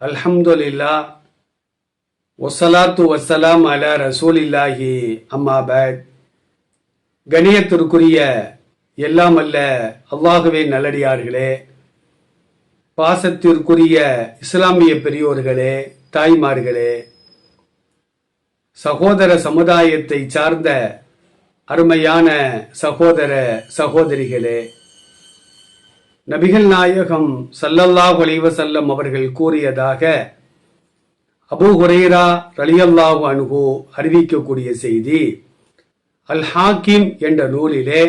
அல்ஹம்துலில்லா ஒசலாத்து வசலாம் அல ரசூலில்லாஹி. அம்மாபத் கணியத்திற்குரிய எல்லாம் அல்ல அல்லாகவே நல்லடியார்களே. பாசத்திற்குரிய இஸ்லாமிய பெரியோர்களே தாய்மார்களே. சகோதர சமுதாயத்தை சார்ந்த அருமையான சகோதர சகோதரிகளே. நபிகள் நாயகம் சல்லல்லா ஒலிவ செல்லம் அவர்கள் கூறியதாக அபூ ஹுரேரா ரலியல்லாஹு அனுகு அறிவிக்கக்கூடிய செய்தி அல் ஹாக்கிம் என்ற நூலிலே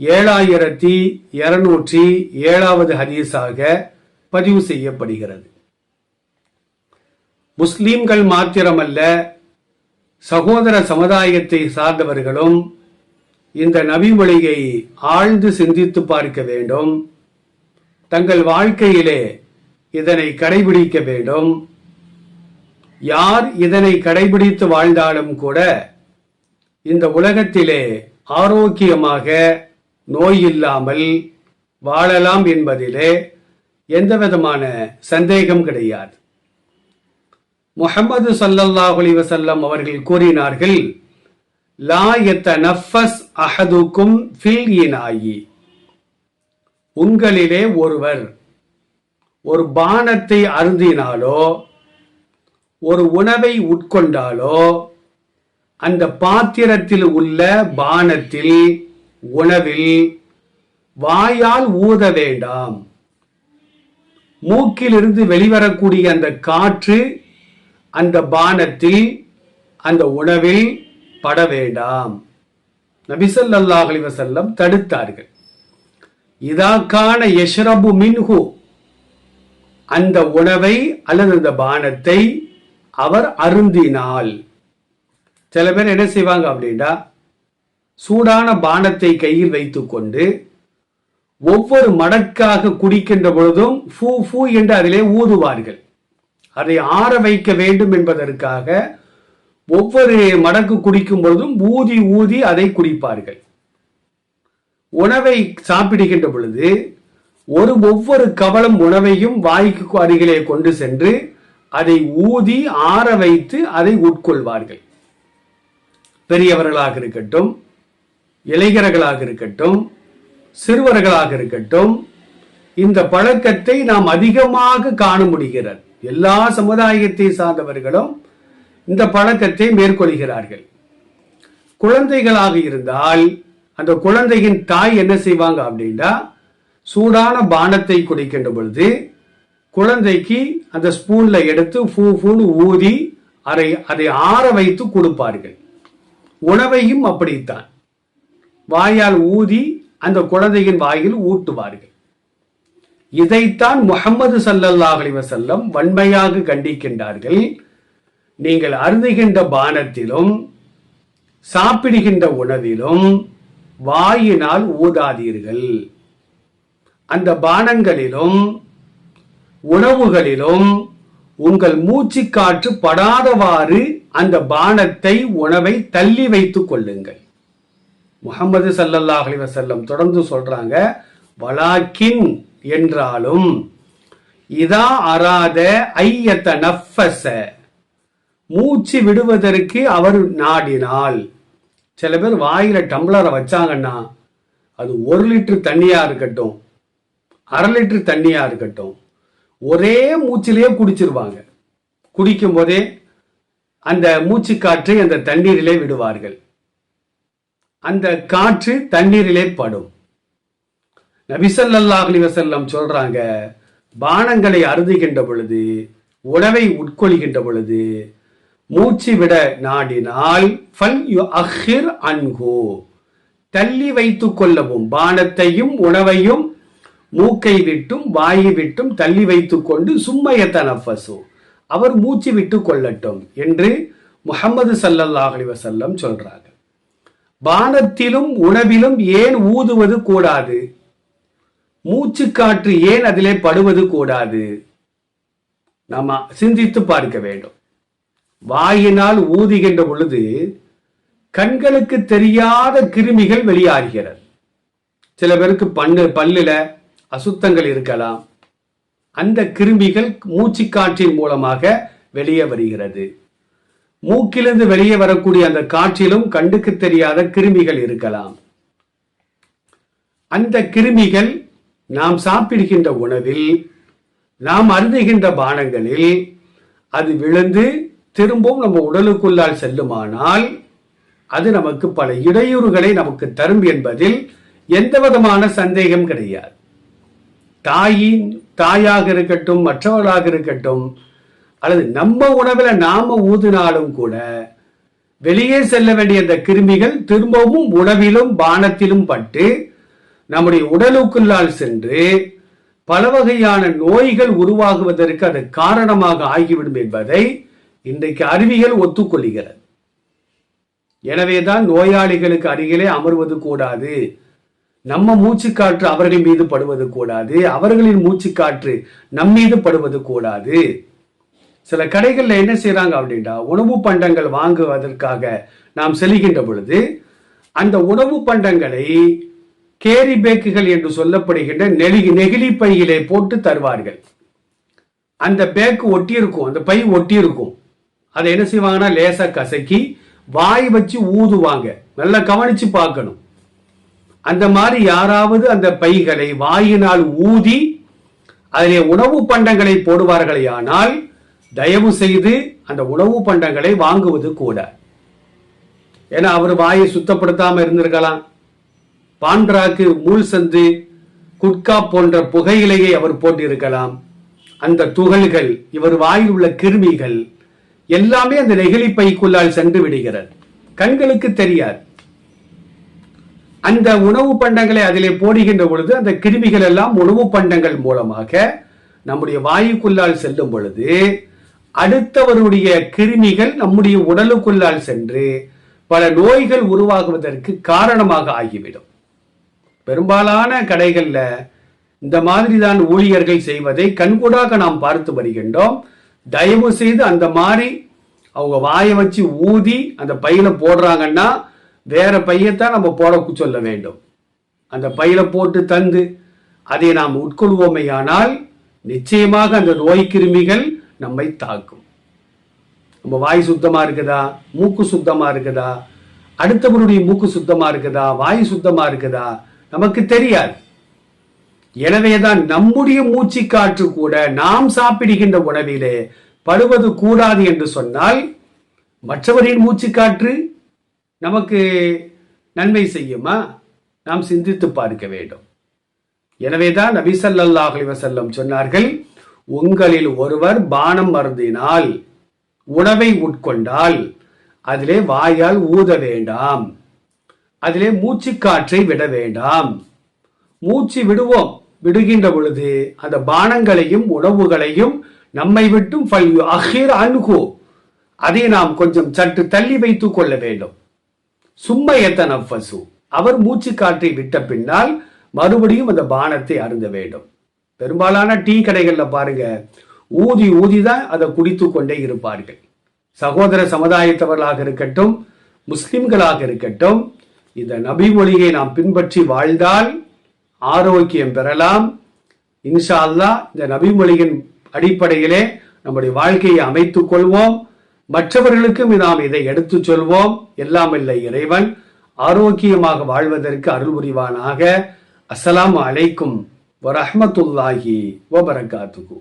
ஏழாயிரத்தி இருநூற்றி ஏழாவது ஹதீஸாக பதிவு செய்யப்படுகிறது. முஸ்லிம்கள் மாத்திரமல்ல சகோதர சமுதாயத்தை சார்ந்தவர்களும் இந்த நபிமொழியை ஆழ்ந்து சிந்தித்து பார்க்க வேண்டும். தங்கள் வாழ்க்கையிலே இதனை கடைபிடிக்க வேண்டும். யார் இதனை கடைபிடித்து வாழ்ந்தாலும் கூட இந்த உலகத்திலே ஆரோக்கியமாக நோய் இல்லாமல் வாழலாம் என்பதிலே எந்த விதமான சந்தேகம் கிடையாது. முகமது சல்லல்லாஹ் அலைஹி அவர்கள் கூறினார்கள் லா நஃபஸ் அஹதுக்கும் ஃபில் இனாயி. உங்களிலே ஒருவர் ஒரு பானத்தை அருந்தினாலோ ஒரு உணவை உட்கொண்டாலோ அந்த பாத்திரத்தில் உள்ள பானத்தில் உணவில் வாயால் ஊத வேண்டாம். மூக்கிலிருந்து வெளிவரக்கூடிய அந்த காற்று அந்த பானத்தில் அந்த உணவில் பட வேண்டாம். நபிசல்லாஹ் அலி வசல்லம் தடுத்தார்கள். இதாக்கான யஷ்ரபு மின்ஹு. அந்த உணவை அல்லது அந்த பானத்தை அவர் அருந்தினால். சில பேர் என்ன செய்வாங்க அப்படின்னா சூடான பானத்தை கையில் வைத்துக்கொண்டு ஒவ்வொரு மடக்காக குடிக்கின்ற பொழுதும் ஃபூ ஃபூ என்று அதிலே ஊதுவார்கள். அதை ஆற வைக்க வேண்டும் என்பதற்காக ஒவ்வொரு மடக்கு குடிக்கும் பொழுதும் ஊதி ஊதி அதை குடிப்பார்கள். உணவை சாப்பிடுகின்ற பொழுது ஒரு ஒவ்வொரு கவலம் உணவையும் வாய்க்கு அருகிலே கொண்டு சென்று அதை ஊதி ஆற வைத்து அதை உட்கொள்வார்கள். பெரியவர்களாக இருக்கட்டும் இளைஞர்களாக இருக்கட்டும் சிறுவர்களாக இருக்கட்டும் இந்த பழக்கத்தை நாம் அதிகமாக காண முடிகிறது. எல்லா சமுதாயத்தை சார்ந்தவர்களும் இந்த பழக்கத்தை மேற்கொள்கிறார்கள். குழந்தைகளாக இருந்தால் அந்த குழந்தையின் தாய் என்ன செய்வாங்க அப்படின்னா சூடான பானத்தை குடிக்கின்ற பொழுது குழந்தைக்கு அந்த ஸ்பூன்ல எடுத்து ஃபூ ஃபூன்னு ஊதி அதை அதை ஆற வைத்து கொடுப்பார்கள். உணவையும் அப்படித்தான். வாயால் ஊதி அந்த குழந்தையின் வாயில் ஊட்டுவார்கள். இதைத்தான் முகமது சல்லல்லாஹ் அலிவசல்லம் வன்மையாக கண்டிக்கின்றார்கள். நீங்கள் அருந்துகின்ற பானத்திலும் சாப்பிடுகின்ற உணவிலும் வாயினால் ஊதாதீர்கள். அந்த பானங்களிலும் உணவுகளிலும் உங்கள் மூச்சு காற்று படாதவாறு அந்த பானத்தை உணவை தள்ளி வைத்துக் கொள்ளுங்கள். முகமது சல்லல்லாஹ் அலி வசல்லம் தொடர்ந்து சொல்றாங்க வலாக்கின் என்றாலும் இதா அராத ஐயத்த நஃபச மூச்சு விடுவதற்கு அவர் நாடினால் சில பேர் வாயில் டம்ளரை வச்சாங்கன்னா அது ஒரு லிட்டர் தண்ணியாக இருக்கட்டும் அரை லிட்டர் தண்ணியாக இருக்கட்டும் ஒரே மூச்சிலேயே குடிச்சிருவாங்க. குடிக்கும் போதே அந்த மூச்சு காற்றை அந்த தண்ணீரிலே விடுவார்கள். அந்த காற்று தண்ணீரிலே படும். நபிசல்லா அலி வசல்லம் சொல்றாங்க பானங்களை அருதுகின்ற பொழுது உணவை உட்கொள்கின்ற பொழுது மூச்சு விட நாடினால் ஃபல் யு அஹிர் அன்ஹு. தள்ளி வைத்துக் கொள்ளவும் பானத்தையும் உணவையும் மூக்கை விட்டும் வாயை விட்டும் தள்ளி வைத்துக் கொண்டு சும்மையத்த நஃபசு அவர் மூச்சு விட்டு கொள்ளட்டும் என்று முகமது சல்லல்லாஹ் அலி வசல்லம் சொல்றாங்க. பானத்திலும் உணவிலும் ஏன் ஊதுவது கூடாது? மூச்சு காற்று ஏன் அதிலே படுவது கூடாது? நாம சிந்தித்து பார்க்க வேண்டும். வாயினால் ஊதுகின்ற பொழுது கண்களுக்கு தெரியாத கிருமிகள் வெளியாகிறது சில பேருக்கு பண்ணு பல்லில் அசுத்தங்கள் இருக்கலாம். அந்த கிருமிகள் மூச்சு காற்றின் மூலமாக வெளியே வருகிறது. மூக்கிலிருந்து வெளியே வரக்கூடிய அந்த காற்றிலும் கண்டுக்கு தெரியாத கிருமிகள் இருக்கலாம். அந்த கிருமிகள் நாம் சாப்பிடுகின்ற உணவில் நாம் அருந்துகின்ற பானங்களில் அது விழுந்து திரும்பவும் நம்ம உடலுக்குள்ளால் செல்லுமானால் அது நமக்கு பல இடையூறுகளை நமக்கு தரும் என்பதில் எந்த விதமான சந்தேகம் கிடையாது. தாயின் தாயாக இருக்கட்டும் மற்றவர்களாக இருக்கட்டும் அல்லது நம்ம உணவில் நாம ஊதினாலும் கூட வெளியே செல்ல வேண்டிய அந்த கிருமிகள் திரும்பவும் உணவிலும் பானத்திலும் பட்டு நம்முடைய உடலுக்குள்ளால் சென்று பல வகையான நோய்கள் உருவாகுவதற்கு அது காரணமாக ஆகிவிடும் என்பதை இன்றைக்கு அறிவியல் ஒத்துக்கொள்கிறது. எனவேதான் நோயாளிகளுக்கு அருகிலே அமர்வது கூடாது. நம்ம மூச்சுக்காற்று அவர்கள் மீது படுவது கூடாது. அவர்களின் மூச்சுக்காற்று நம் மீது படுவது கூடாது. சில கடைகளில் என்ன செய்யறாங்க அப்படின்னா உணவு பண்டங்கள் வாங்குவதற்காக நாம் செல்கின்ற பொழுது அந்த உணவு பண்டங்களை கேரி பேக்குகள் என்று சொல்லப்படுகின்ற நெலி நெகிழி பையிலே போட்டு தருவார்கள். அந்த பேக்கு ஒட்டி இருக்கும் அந்த பை ஒட்டி இருக்கும் அதை என்ன செய்வாங்கன்னா லேசா கசக்கி வாய் வச்சு ஊதுவாங்க. நல்லா கவனிச்சு பார்க்கணும். அந்த மாதிரி யாராவது அந்த பைகளை வாயினால் ஊதி அதிலே உணவு பண்டங்களை போடுவார்களே ஆனால் தயவு செய்து அந்த உணவு பண்டங்களை வாங்குவது கூட. ஏன்னா அவர் வாயை சுத்தப்படுத்தாம இருந்திருக்கலாம். பான்றாக்கு மூல் சந்து குட்கா போன்ற புகையிலையை அவர் போட்டிருக்கலாம். அந்த துகள்கள் இவர் வாயில் உள்ள கிருமிகள் எல்லாமே அந்த நெகிழி பைக்குள்ளால் சென்று விடுகிறது. கண்களுக்கு தெரியாது. அந்த உணவு பண்டங்களை அதிலே போடுகின்ற பொழுது அந்த கிருமிகள் எல்லாம் உணவு பண்டங்கள் மூலமாக நம்முடைய வாயுக்குள்ளால் செல்லும் பொழுது அடுத்தவருடைய கிருமிகள் நம்முடைய உடலுக்குள்ளால் சென்று பல நோய்கள் உருவாகுவதற்கு காரணமாக ஆகிவிடும். பெரும்பாலான கடைகள்ல இந்த மாதிரி தான் ஊழியர்கள் செய்வதை கண்கூடாக நாம் பார்த்து வருகின்றோம். தயவு செய்து அந்த மாதிரி அவங்க வாயை வச்சு ஊதி அந்த பையில போடுறாங்கன்னா வேற பையத்தான் நம்ம போட சொல்ல வேண்டும். அந்த பையில போட்டு தந்து அதை நாம் உட்கொள்வோமையானால் நிச்சயமாக அந்த நோய் கிருமிகள் நம்மை தாக்கும். நம்ம வாய் சுத்தமா இருக்குதா? மூக்கு சுத்தமா இருக்குதா? அடுத்தவருடைய மூக்கு சுத்தமா இருக்குதா? வாய் சுத்தமா இருக்குதா? நமக்கு தெரியாது. எனவேதான் நம்முடைய மூச்சு காற்று கூட நாம் சாப்பிடுகின்ற உணவிலே படுவது கூடாது என்று சொன்னால் மற்றவரின் மூச்சு காற்று நமக்கு நன்மை செய்யுமா? நாம் சிந்தித்து பார்க்க வேண்டும். எனவேதான் நபி வசல்லம் சொன்னார்கள் உங்களில் ஒருவர் பானம் மருந்தினால் உணவை உட்கொண்டால் அதிலே வாயால் ஊத வேண்டாம். அதிலே மூச்சுக்காற்றை விட வேண்டாம். மூச்சு விடுவோம். விடுகின்ற பொழுது அந்த பானங்களையும் உணவுகளையும் நம்மை விட்டும் அஹிர் அன்ஹு. அதை நாம் கொஞ்சம் சற்று தள்ளி வைத்துக் கொள்ள வேண்டும். சும்மையத்த நஃபசு அவர் மூச்சு காற்றை விட்ட பின்னால் மறுபடியும் அந்த பானத்தை அருந்த வேண்டும். பெரும்பாலான டீ கடைகளில் பாருங்க ஊதி ஊதி தான் அதை குடித்து கொண்டே இருப்பார்கள். சகோதர சமுதாயத்தவர்களாக இருக்கட்டும் முஸ்லிம்களாக இருக்கட்டும் இந்த நபி மொழியை நாம் பின்பற்றி வாழ்ந்தால் ஆரோக்கியம் பெறலாம். இன்ஷா அல்லாஹ் இந்த நபிமொழியின் அடிப்படையிலே நம்முடைய வாழ்க்கையை அமைத்துக் கொள்வோம். மற்றவர்களுக்கும் நாம் இதை எடுத்துச் சொல்வோம். எல்லாம் இல்லை இறைவன் ஆரோக்கியமாக வாழ்வதற்கு அருள் புரிவானாக. அஸ்லாம் அலைக்கும் வரஹ்மத்துல்லாஹி வபரகாத்துகு